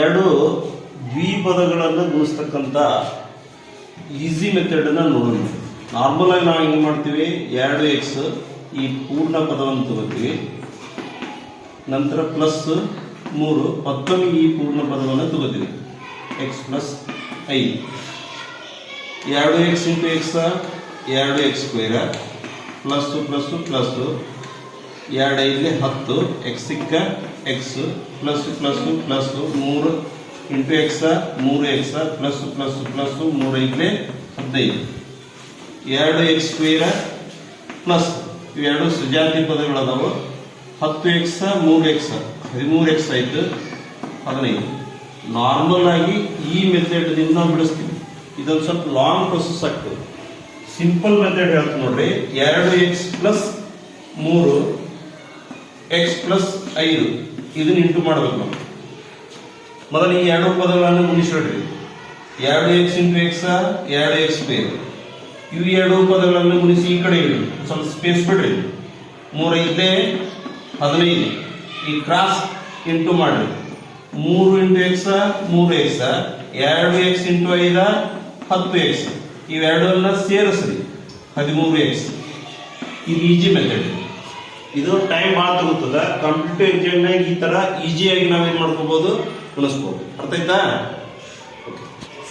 ಎರಡು ದ್ವಿಪದಗಳನ್ನು ಗುಣಿಸ್ತಕ್ಕಂಥ ಈಸಿ ಮೆಥಡನ್ನು ನೋಡೋಣ. ನಾರ್ಮಲ್ ಆಗಿ ನಾವು ಏನು ಮಾಡ್ತೀವಿ? ಎರಡು ಎಕ್ಸ್ ಈ ಪೂರ್ಣ ಪದವನ್ನು ತಗೋತೀವಿ. ನಂತರ ಪ್ಲಸ್ ಮೂರು ಮತ್ತೊಮ್ಮೆ ಈ ಪೂರ್ಣ ಪದವನ್ನು ತಗೋತೀವಿ. ಎಕ್ಸ್ ಪ್ಲಸ್ ಐ ಎರಡು ಎಕ್ಸ್ ಇಂಟು ಎಕ್ಸ್ ಎರಡು x square plus plus plus ಎರಡು ಐದು ಹತ್ತು ಎಕ್ಸ್ ಸಿಕ್ಕ ಎಕ್ಸ್ ಪ್ಲಸ್ ಪ್ಲಸ್ಸು ಪ್ಲಸ್ಸು ಮೂರು ಇಂಟು ಎಕ್ಸ ಮೂರು ಎಕ್ಸ ಪ್ಲಸ್ ಪ್ಲಸ್ ಪ್ಲಸ್ ಮೂರು ಐದು ಹದಿನೈದು. ಎರಡು ಎಕ್ಸ್ ಸ್ಕ್ವೇರ ಪ್ಲಸ್ ಇವೆರಡು ಸುಜಾತಿ ಪದಗಳದಾವು ಹತ್ತು ಎಕ್ಸ ಮೂರು ಎಕ್ಸ ಹದಿಮೂರು ಎಕ್ಸ್ ಆಯ್ತು, ಹದಿನೈದು. ನಾರ್ಮಲ್ ಆಗಿ ಈ ಮೆಥಡ್ದಿಂದ ಬಿಡಿಸ್ತೀವಿ ಇದೊಂದು ಸ್ವಲ್ಪ ಲಾಂಗ್ ಪ್ರೊಸೆಸ್ ಆಗ್ತದೆ. ಸಿಂಪಲ್ ಮೆಥಡ್ ಹೇಳ್ತು ನೋಡ್ರಿ. ಎರಡು ಎಕ್ಸ್ ಪ್ಲಸ್ ಮೂರು ಎಕ್ಸ್ ಪ್ಲಸ್ ಐದು. ಇದನ್ನ ಇಂಟು ಮಾಡಬೇಕು ನಾವು. ಮೊದಲು ಈ ಎರಡು ಪದಗಳನ್ನು ಗುಣಿಸಿಡ್ರಿ ಎರಡು ಎಕ್ಸ್ ಇಂಟು ಎಕ್ಸ್ ಎರಡು ಎಕ್ಸ್ ಬೇರೆ. ಇವು ಎರಡು ಪದಗಳನ್ನು ಗುಣಿಸಿ ಈ ಕಡೆ ಇಡಿ ಸ್ವಲ್ಪ ಸ್ಪೇಸ್ ಬಿಡ್ರಿ. ಮೂರು ಐದೇ ಹದಿನೈದು ಈ ಕ್ರಾಸ್ ಇಂಟು ಮಾಡ್ರಿ. ಮೂರು ಇಂಟು ಎಕ್ಸ್ ಮೂರು ಎಕ್ಸ್ ಎರಡು ಎಕ್ಸ್ ಇಂಟು ಐದ ಹತ್ತು ಎಕ್ಸ್ ಇವೆರಡನ್ನ ಸೇರಿಸ್ರಿ. ಹದಿಮೂರು ಎಕ್ಸ್ ಇದು ಈಜಿ ಮೆಥಡ್ ಇದು ಟೈಮ್ ಭಾಳ ತಗೋತದ ಕಂಪ್ಯೂಟರ್ ಎಕ್ಸಾಮ್ನಾಗ ಈ ತರ ಈಸಿಯಾಗಿ ನಾವೇನ್ ಮಾಡ್ಕೋಬಹುದು ಕಲಿಸ್ಬೋದು ಅರ್ಥ ಆಯ್ತಾ